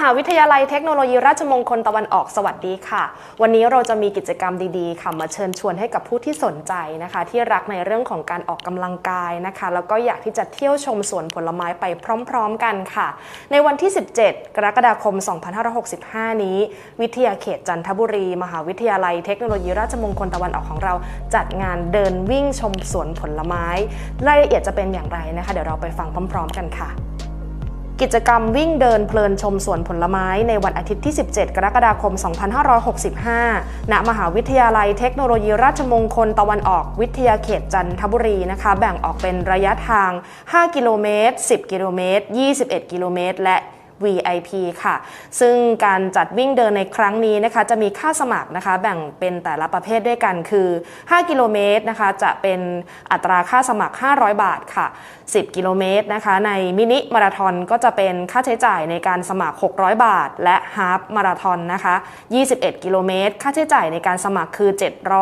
หาวิทยาลัยเทคโนโลยีราชมงคลตะวันออกสวัสดีค่ะ วันนี้เราจะมีกิจกรรมดีๆค่ะมาเชิญชวนให้กับผู้ที่สนใจนะคะ ที่รักในเรื่องของการออกกำลังกายนะคะ แล้วก็อยากที่จะเที่ยวชมสวนผลไม้ไปพร้อม ๆ กันค่ะ ในวันที่ 17 กรกฎาคม 2565 นี้ วิทยาเขตจันทบุรี มหาวิทยาลัยเทคโนโลยีราชมงคลตะวันออกของเรา จัดงานเดินวิ่งชมสวนผลไม้ รายละเอียดจะเป็นอย่างไรนะคะ เดี๋ยวเราไปฟังพร้อม ๆ กันค่ะ กิจกรรมวิ่งเดินเพลินชมสวนผลไม้ในวันอาทิตย์ที่ 17 กรกฎาคม 2565 ณ มหาวิทยาลัยเทคโนโลยีราชมงคลตะวันออกวิทยาเขตจันทบุรีนะคะ แบ่งออกเป็นระยะทาง 5 กิโลเมตร 10 กิโลเมตร 21 กิโลเมตร และ VIP ค่ะ ซึ่งการจัดวิ่งเดินในครั้งนี้นะคะ จะมีค่าสมัครนะคะ แบ่งเป็นแต่ละประเภทด้วยกันคือ 5 กิโลเมตรนะคะ จะเป็นอัตราค่าสมัคร 500 บาทค่ะ 10 กิโลเมตรนะคะ ในมินิมาราทอนก็จะเป็นค่าใช้จ่ายในการสมัคร 600 บาท และฮาฟมาราทอนนะคะ 21 กิโลเมตร ค่าใช้จ่ายในการสมัครคือ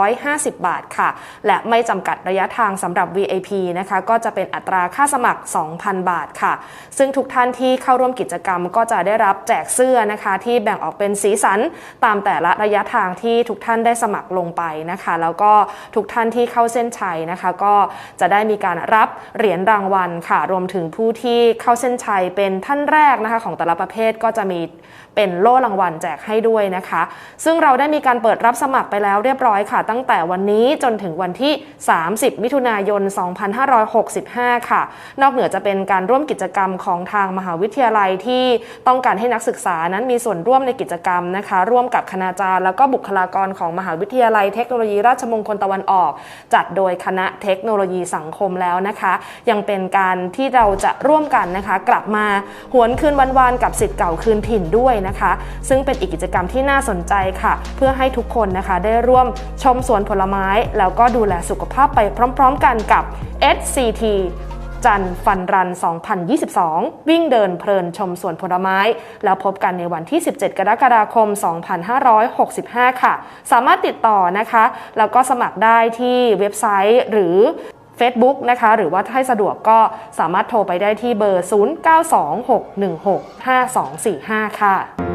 750 บาทค่ะ และไม่จำกัดระยะทางสำหรับ VIP นะคะ ก็จะเป็นอัตราค่าสมัคร 2,000 บาทค่ะ ซึ่งทุกท่านที่เข้าร่วมกิจกรรมก็จะได้รับแจกเสื้อนะคะที่แบ่งออกเป็นสีสันตามแต่ละระยะทางที่ทุกท่านได้สมัครลงไปนะคะ แล้วก็ทุกท่านที่เข้าเส้นชัยนะคะ ก็จะได้มีการรับเหรียญรางวัลค่ะ รวมถึงผู้ที่เข้าเส้นชัยเป็นท่านแรกนะคะของแต่ละประเภทก็จะมีเป็นโล่รางวัลแจกให้ด้วยนะคะ ซึ่งเราได้มีการเปิดรับสมัครไปแล้วเรียบร้อยค่ะ ตั้งแต่วันนี้จนถึงวันที่ 30 มิถุนายน 2565 ค่ะ นอกเหนือจะเป็นการร่วมกิจกรรมของทางมหาวิทยาลัยที่ต้องการให้นักศึกษานั้นมีส่วนร่วมในกิจกรรมนะคะ ร่วมกับคณาจารย์ แล้วก็บุคลากรของมหาวิทยาลัยเทคโนโลยีราชมงคลตะวันออก จัดโดยคณะเทคโนโลยีสังคมแล้วนะคะ ยังเป็นการที่เราจะร่วมกันนะคะ กลับมาหวนคืนวันวานกับสิทธิ์เก่าคืนถิ่นด้วยนะคะ ซึ่งเป็นอีกกิจกรรมที่น่าสนใจค่ะ เพื่อให้ทุกคนนะคะ ได้ร่วมชมสวนผลไม้ แล้วก็ดูแลสุขภาพไปพร้อม ๆ กันกับ SCT จันฟันรัน 2022 วิ่งเดินเพลินชมสวนผลไม้ แล้วพบกันในวันที่ 17 กรกฎาคม 2565 ค่ะ สามารถติดต่อนะคะ แล้วก็สมัครได้ที่เว็บไซต์หรือ Facebook นะคะ หรือว่าถ้าให้สะดวกก็สามารถโทรไปได้ที่เบอร์ 0926165245 ค่ะ